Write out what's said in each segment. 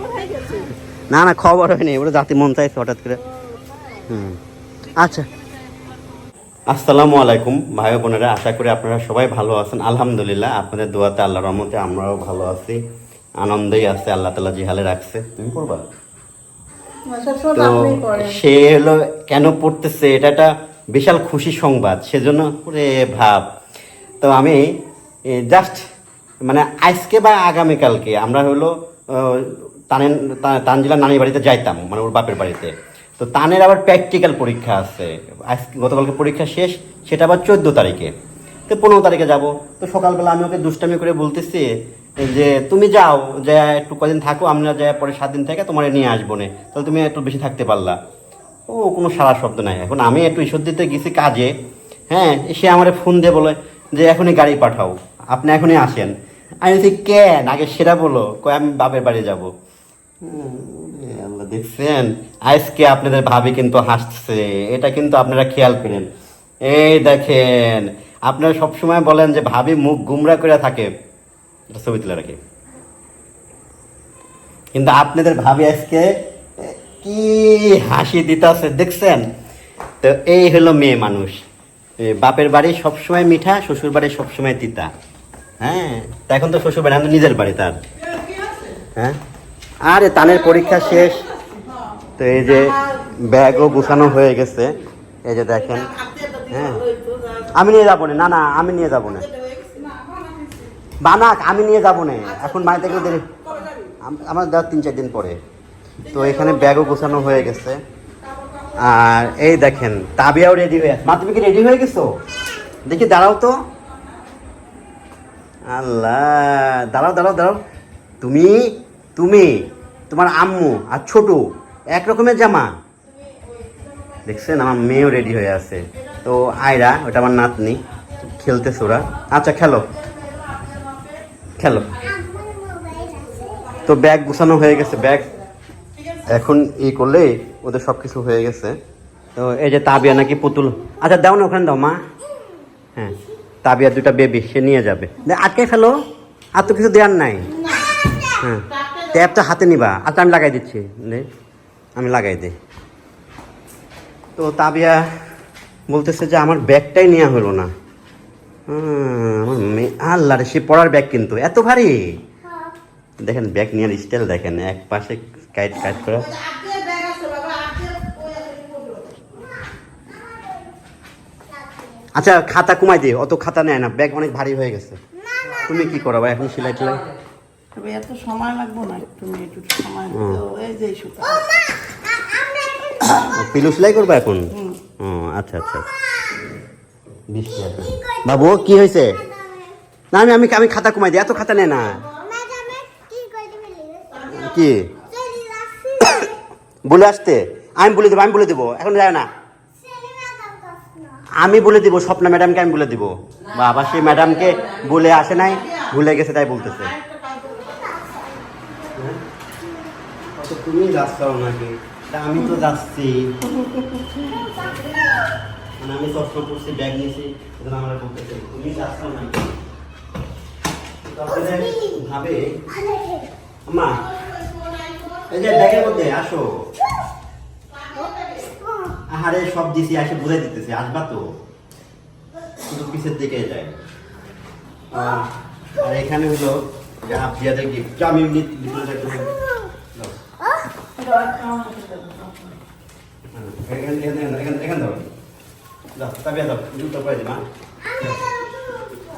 হয়ে না না খবর হয়নি ওটা জাতি মন চাইছে হঠাৎ করে। হুম। আচ্ছা। আসসালামু আলাইকুম ভাই বোনেরা আশা করি আপনারা সবাই ভালো আছেন। আলহামদুলিল্লাহ আপনাদের দোয়াতে আল্লাহ রহমতে আমরাও ভালো আছি। আনন্দেই আছে আল্লাহ তালা জিহালে রাখছে। তুমি পড়বা? তো সে হলো কেন পড়তেছে এটা একটা বিশাল খুশি সংবাদ সেজন্য ওরে ভাব। তো আমি জাস্ট মানে আজকে বা আগামীকালকে আমরা হলো তানের তানজিলার নানির বাড়িতে যাইতাম মানে ওর বাপের বাড়িতে। তো তানের আবার প্র্যাকটিক্যাল পরীক্ষা আছে। আজকে গতকালকে পরীক্ষা শেষ, সেটা আবার চোদ্দ তারিখে। তো পনেরো তারিখে যাব। তো সকালবেলা আমি ওকে দুষ্টামি করে বলতেছি যে, তুমি যাও যে একটু কদিন থাকো, আমরা যাই পরে সাত দিন থেকে তোমার নিয়ে আসব না। তাহলে তুমি একটু বেশি থাকতে পারলা। ও, কোনো সারা শব্দ নাই। এখন আমি একটু ঈশ্বর দিতে গেছি কাজে হ্যাঁ সে আমার ফোন দিয়ে বলে যে, এখনই গাড়ি পাঠাও, আপনি এখনই আসেন। আমি বলছি, কেন? আগে সেটা বলো, কয় আমি বাপের বাড়ি যাব। আল্লাহ দেখছেন? আজকে আপনাদের ভাবি কিন্তু হাসছে এটা কিন্তু আপনারা খেয়াল করেন। এই দেখেন, আপনারা সবসময় বলেন যে ভাবি মুখ গুমরা করে থাকে। এটা ছবি তুলে রাখি। কিন্তু আপনাদের ভাবি আজকে কি হাসি দিতেছে, দেখছেন? তো এই হলো মেয়ে মানুষ। বাপের বাড়ি সবসময় মিঠা, শ্বশুর বাড়ি সবসময় তিতা। হ্যাঁ এখন তো শ্বশুর বাড়ি নিজের বাড়ি তার। হ্যাঁ? আরে তানের পরীক্ষা শেষ। তো এই যে ব্যাগও গুছানো হয়ে গেছে। এই যে দেখেন হ্যাঁ। আমি নিয়ে যাব না না আমি নিয়ে যাব না। বানাক, আমি নিয়ে যাব না। এখন বাড়ি থেকে দেরি আমার দেওয়ার তিন, চার দিন পরে। তো এখানে ব্যাগও গোছানো হয়ে গেছে। আর এই দেখেন, তাবিয়াও রেডি হয়ে মা, তুমি কি রেডি হয়ে গেছো? দেখি, দাঁড়াও তো। আল্লাহ, দাঁড়াও দাঁড়াও দাঁড়াও। তুমি তুমি, তোমার আম্মু আর ছোট এক রকমের জামা। দেখছেন আমার মেয়েও রেডি হয়ে আছে। তো আয়রা, ওটা আমার নাতনি, খেলতেছে ওরা। আচ্ছা খেলো। খেলো। তো ব্যাগ গুছানো হয়ে গেছে, ব্যাগ এখন ই করলে ওদের সব কিছু হয়ে গেছে। তো এই যে তাবিয়া নাকি পুতুল। আচ্ছা দাও না, ওখানে দাও, মা। হ্যাঁ তাবিয়া দুটা বেবি সে নিয়ে যাবে। আটকে ফেলো। আর তো কিছু দেওয়ার নাই। হ্যাঁ। ট্যাপটা হাতে নিবা। আচ্ছা আমি লাগাই দিচ্ছি। আমি লাগাই দিই। তো তাবিয়া বলতেছে যে আমার ব্যাগটাই নেওয়া হলো না। আমার মেয়ে আল্লাহ রে সে পড়ার ব্যাগ কিন্তু। এত ভারী। দেখেন, ব্যাগ নেওয়ার স্টাইল দেখেন। এক পাশে কাইট কাইট করে। আচ্ছা খাতা কমাই দিও অত খাতা নেয় না। ব্যাগ অনেক ভারী হয়ে গেছে। তুমি কি করো এখন সেলাই টেলাই তবে এত সময় লাগবে না একটু সময় হুম। দাও, এই যে সুতা। ও, পিলু সেলাই করব এখন? ও আচ্ছা আচ্ছা বাবু কি হয়েছে? না আমি আমি আমি খাতা কমাই দিই এত খাতা নেয় না। কি বলে আসতে? আমি বলে দেবো আমি বলে দেবো এখন যায় না। আমি বলে দিব স্বপ্না ম্যাডামকে আমি বলে দিব। বাবা সেই ম্যাডামকে বলে আসে নাই ভুলে গেছে তাই বলতেছে। তুমি যাচ্ছ নাকি তা আমি তো যাচ্ছি। মানে আমি চশমা পড়ছি ব্যাগ নিয়েছি আমরা তুমি যাচ্ছ নাকি তারপরে ভাবে, মা, এই যে ব্যাগের মধ্যে, আসো। আহারে, সব দিছি আসে বুঝাই দিতেছি, আসবা তো। শুধু পিছের দিকে যায়। আর এখানে হলো আফজিয়াদের গিফট আমি এমনি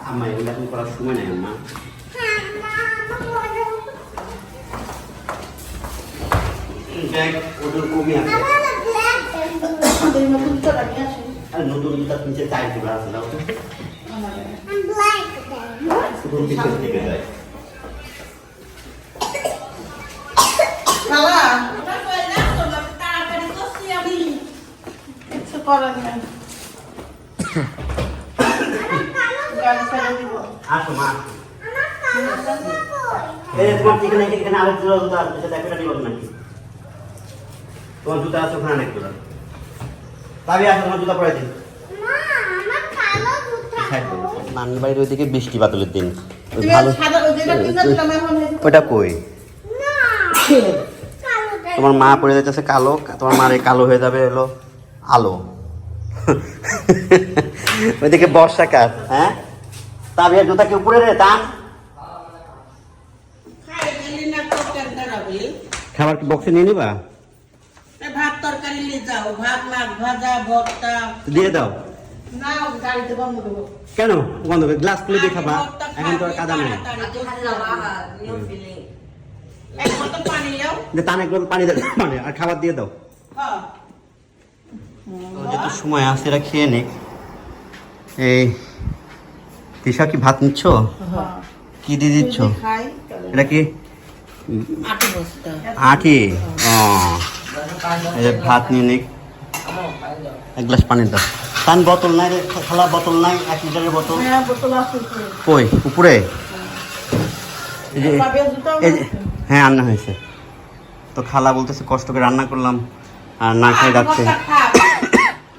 আম্মা এগুলো এখন করার সময় নেই আম্মা। ব্যাগ ওদের কমই আছে। আর নতুন জুতা নিচে চাই দিবা আছে তো। শুধু পিছের দিকে যায় বাবা, করার নেই। গাড়ি ছেড়ে দিব। আসো মা। এই তোমার এখানে এখানে আরেক জোড়া জুতা আছে সেটা একটা নিব নাকি? তোমার জুতা আছে ওখানে অনেক জোড়া তাবি আসো তোমার জুতা পরে দিন। নানির বাড়ির ওইদিকে বৃষ্টি বাদলের দিন। ভালো ওটা কই? তোমার মা পড়ে যাচ্ছে কালো তোমার মার এই কালো হয়ে যাবে হলো আলো। ওইদিকে বর্ষাকাল হ্যাঁ? তাবিয়ার জুতা কি উপরে রে টান। তো খাবার কি বক্সে নিয়ে নিবা? ভাত তরকারি নিয়ে যাও ভাত মাছ ভাজা ভর্তা দিয়ে দাও। কেন? বন্ধ গ্লাস খুলে দিয়ে খাবা। এখন তো কাদা নেই। পানি দাও পানি মানে আর খাবার দিয়ে দাও। হ্যাঁ। যেহেতু সময় আছে এরা খেয়ে নিক। এই তিশা কি ভাত নিচ্ছ? হ্যাঁ। কি দিয়ে দিচ্ছ? এটা কি? আটে ও। ভাত নিয়ে নিক। এক গ্লাস পানি দাও। টান বোতল নাই রে খালা বোতল নাই এক লিটারের বোতল। হ্যাঁ কই? উপরে? হ্যাঁ। রান্না হয়েছে। তো খালা বলতেছে কষ্ট করে রান্না করলাম আর না খেয়ে যাচ্ছে।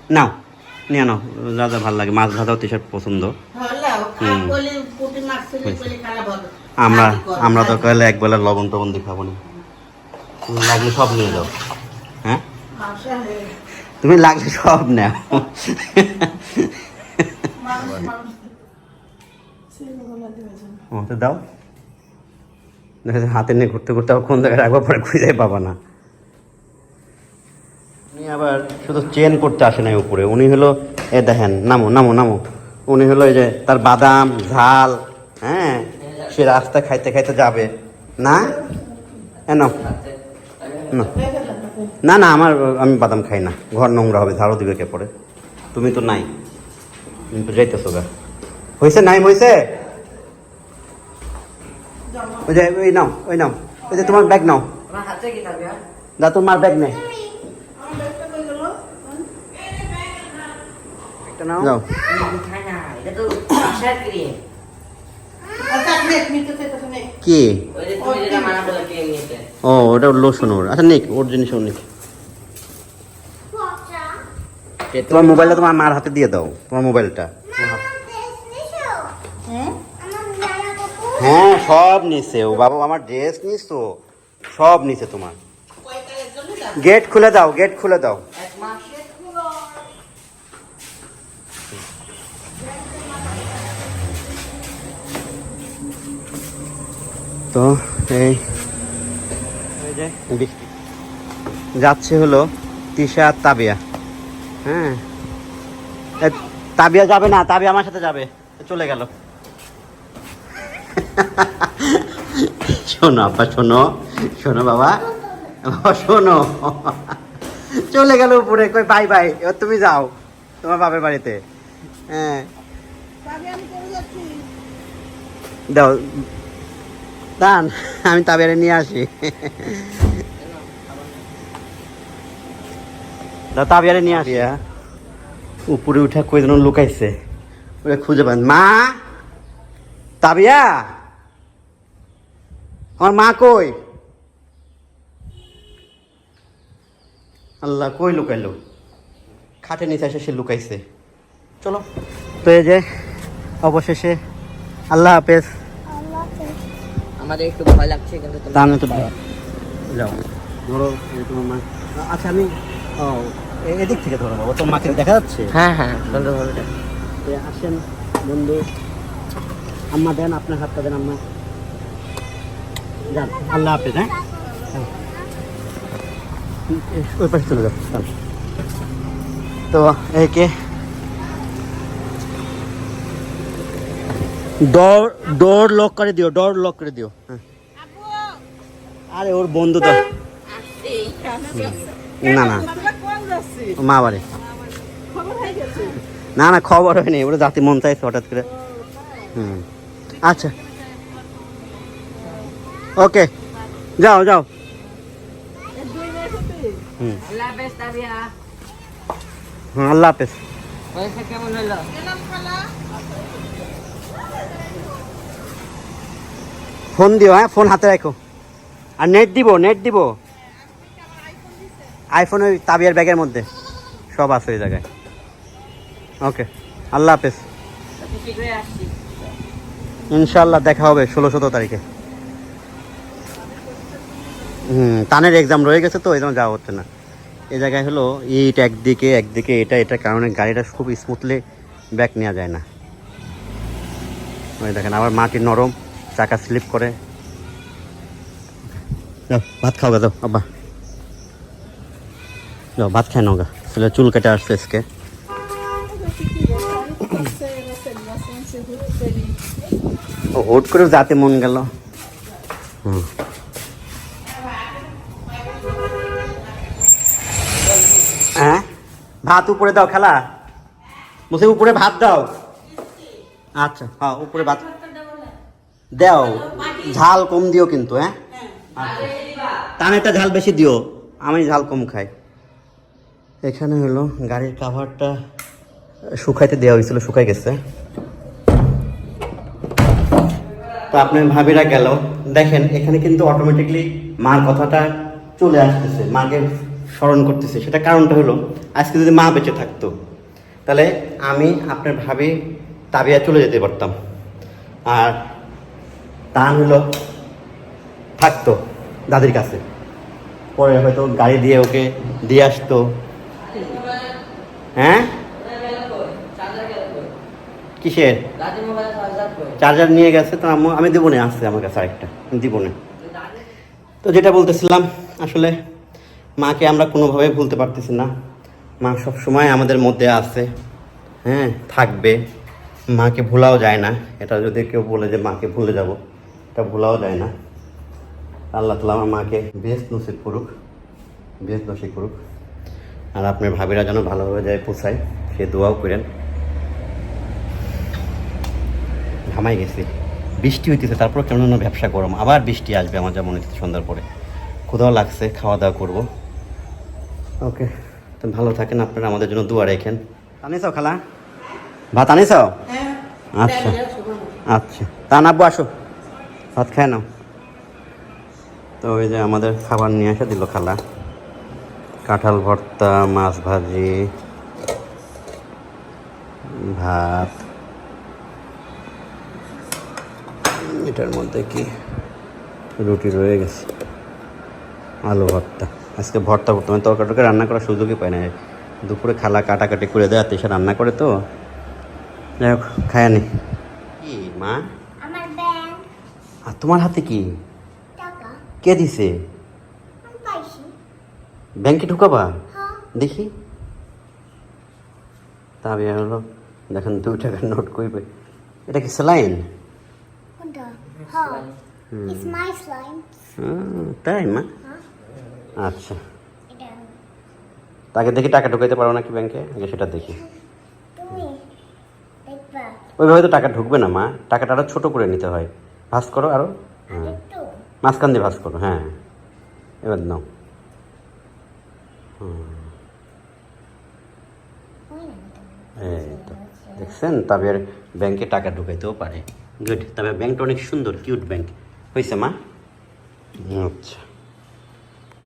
নাও নিয়ে নাও যা যা ভালো লাগে। মাছ ভাজাও তিসার পছন্দ। আমরা আমরা তো কইলে এক বেলা লবণ টবণ দিয়ে খাব না। লাগলে সব নিয়ে যাও। হ্যাঁ? তুমি লাগলে সব নাও। দাও। দেখা হাতে নিয়ে ঘুরতে ঘুরতে আবার কোন জায়গায় রাখব পরে খুঁজে পাবা না। আবার শুধু চেন করতে আসে নাই উপরে। উনি হলো এ দেখেন নামো নামো নামো। উনি হলো এই যে তার বাদাম ঝাল হ্যাঁ সে রাস্তা খাইতে খাইতে যাবে। না? না। না না আমার আমি বাদাম খাই না। ঘর নোংরা হবে ঝাড়ও দিবে কে পরে? তুমি তো নাই। তুমি তো যাইতেছো গা। হয়েছে নাই হয়েছে ওই যে ওই নাও ওই নাও। ওই যে তোমার ব্যাগ নাও। যা তোমার ব্যাগ নেই একটা নাও যাও কি ও ওটা লোশন ওর আচ্ছা নিক ওর জিনিস ওর নিক তোমার মোবাইলটা তোমার মার হাতে দিয়ে দাও তোমার মোবাইলটা হ্যাঁ সব নিছে ও বাবা আমার ড্রেস নিছো সব নিছে তোমার গেট খুলে দাও গেট খুলে দাও তো এই যাচ্ছে হলো তিশা আর তাবিয়া। হ্যাঁ। তাবিয়া যাবে না তাবিয়া আমার সাথে যাবে। চলে গেল। শোনো আব্বা শোনো। শোনো বাবা। বাবা, শোনো। চলে গেল উপরে। কই বাই বাই। এবার তুমি যাও তোমার বাপের বাড়িতে। হ্যাঁ। দাও। দান আমি তাবিয়ারে নিয়ে আসি। তাবিয়ারে নিয়ে আসি। উপরে উঠা কই যেন লুকাইছে। ওরে খুঁজে পান। মা? তাবিয়া? আমার মা কই? আল্লাহ কই লুকাইলো? খাটে নিচে এসে সে লুকাইছে। চলো। তো এই যে অবশেষে আল্লাহ হাফেজ। আমাদের একটু ভয় লাগছে কিন্তু দাম তো যাও। ধরো এই তোমার মা আচ্ছা আমি ও এদিক থেকে ধরো বাবা তোমার মাকে দেখা যাচ্ছে? হ্যাঁ হ্যাঁ সুন্দর ভাবে আসেন বন্ধু। আম্মা দেন আপনার হাতটা দেন আম্মা। যান আল্লাহ হাফেজ হ্যাঁ? হ্যাঁ। ওই পাশে চলে যাও তো একে ডোর ডোর লক করে দিও ডোর লক করে দিও। আরে ওর বন্ধু তো। না না। মা বাড়ি। না না, খবর হয়নি। ওরা জাতি মন চাইছে হঠাৎ করে। হুম। আচ্ছা। ওকে। যাও যাও। হুম। আল্লাহ হাফেজ আল্লাহ হাফেজ। কেমন হলো ফোন দিও হ্যাঁ? ফোন হাতে রাখো। আর নেট দিব নেট দিব। আইফোন ওই তাবিয়ার ব্যাগের মধ্যে। সব আছে ওই জায়গায়। ওকে আল্লাহ হাফেজ। ইনশাল্লাহ দেখা হবে ষোলো সতেরো তারিখে। হুম টানের এক্সাম রয়ে গেছে তো, এই জন্য যাওয়া হচ্ছে না। এ জায়গায় হলো এইটা একদিকে একদিকে, এটা এটা, কারণে গাড়িটা খুব স্মুথলি ব্যাক নেওয়া যায় না। ওই দেখেন, আবার মাটি নরম। চাকা স্লিপ করে। যাও ভাত খাও গা যাও আব্বা। যাও ভাত খাই নাও গা। ছেলে চুল কেটে আসছে আজকে। ও হুট করে যাতে মন গেল। হুম। হ্যাঁ? ভাত উপরে দাও খেলা। বসে উপরে ভাত দাও। আচ্ছা হ্যাঁ উপরে ভাত। দাও, ঝাল কম দিও কিন্তু হ্যাঁ? আচ্ছা। টানেটা ঝাল বেশি দিও, আমি ঝাল কম খাই। এখানে হলো গাড়ির কাভারটা শুকাইতে দেওয়া হয়েছিল, শুকাই গেছে। তো আপনার ভাবিরা গেল। দেখেন, এখানে কিন্তু অটোমেটিকলি মার কথাটা চলে আসতেছে, মাকে স্মরণ করতেছে। সেটা কারণটা হলো, আজকে যদি মা বেঁচে থাকতো, তাহলে আমি, আপনার ভাবি তাবিয়া চলে যেতে পারতাম। আর তান হলো থাকতো দাদির কাছে। পরে হয়তো গাড়ি দিয়ে ওকে দিয়ে আসতো। হ্যাঁ? কিসের? চার্জার নিয়ে গেছে, তো আমি দেবো না আসছে আমার কাছে আরেকটা দিব না তো যেটা বলতেছিলাম, আসলে মাকে আমরা কোনোভাবে ভুলতে পারতেছি না। মা সব সময় আমাদের মধ্যে আছে হ্যাঁ থাকবে। মাকে ভোলাও যায় না, এটা যদি কেউ বলে যে মাকে ভুলে যাব। এটা ভোলাও যায় না। আল্লাহ তালা আমার মাকে বেশ নসিব করুক বেশ নসিব করুক। আর আপনার ভাবিরা যেন ভালোভাবে যায় পোষায় সে দোয়াও করেন। ঘামাই গেছি। বৃষ্টি হইতেছে তারপর কেমন যেন ব্যবসা গরম। আবার বৃষ্টি আসবে আমার যেমন হইতেছে সন্ধ্যার পরে। ক্ষুধাও লাগছে খাওয়া দাওয়া করব। ওকে তো ভালো থাকেন আপনারা আমাদের জন্য দোয়া রেখেন। আনিসাও খালা? ভাত আনিসাও হ্যাঁ। আচ্ছা আচ্ছা। তা নাব্বু আসো। ভাত খায় না তো ওই যে আমাদের খাবার নিয়ে এসে দিল খালা। কাঁঠাল ভর্তা মাছ ভাজি ভাত। এটার মধ্যে কি? রুটি রয়ে গেছে। আলু ভর্তা। আজকে ভর্তা ভর্তা। মানে তরকারি টরকারি রান্না করার সুযোগই পাই না দুপুরে খালা কাটাকাটি করে দেয় এসে রান্না করে তো। যাই হোক খায়নি কি মা? আর তোমার হাতে কি? কে দিছে? ব্যাংকে ঢুকাবা? হ্যাঁ। দেখি। তা হলো দেখেন দুই টাকার নোট কইবে এটা কি স্যালাইন হ্যাঁ। তাই মা হ্যাঁ। আচ্ছা। তাকে দেখি টাকা ঢুকাইতে পারো নাকি ব্যাংকে? আগে সেটা দেখি। ওইভাবে তো টাকা ঢুকবে না মা। টাকাটা আরও ছোট করে নিতে হয়। ভাস করো আরও? হ্যাঁ মাঝখান দিয়ে ভাস করো হ্যাঁ। এবার নাও। এই তো দেখছেন? তবে আর ব্যাংকে টাকা ঢুকাইতেও পারে। গুড। তবে ব্যাংকটা অনেক সুন্দর কিউট ব্যাংক। হয়েছে মা? আচ্ছা।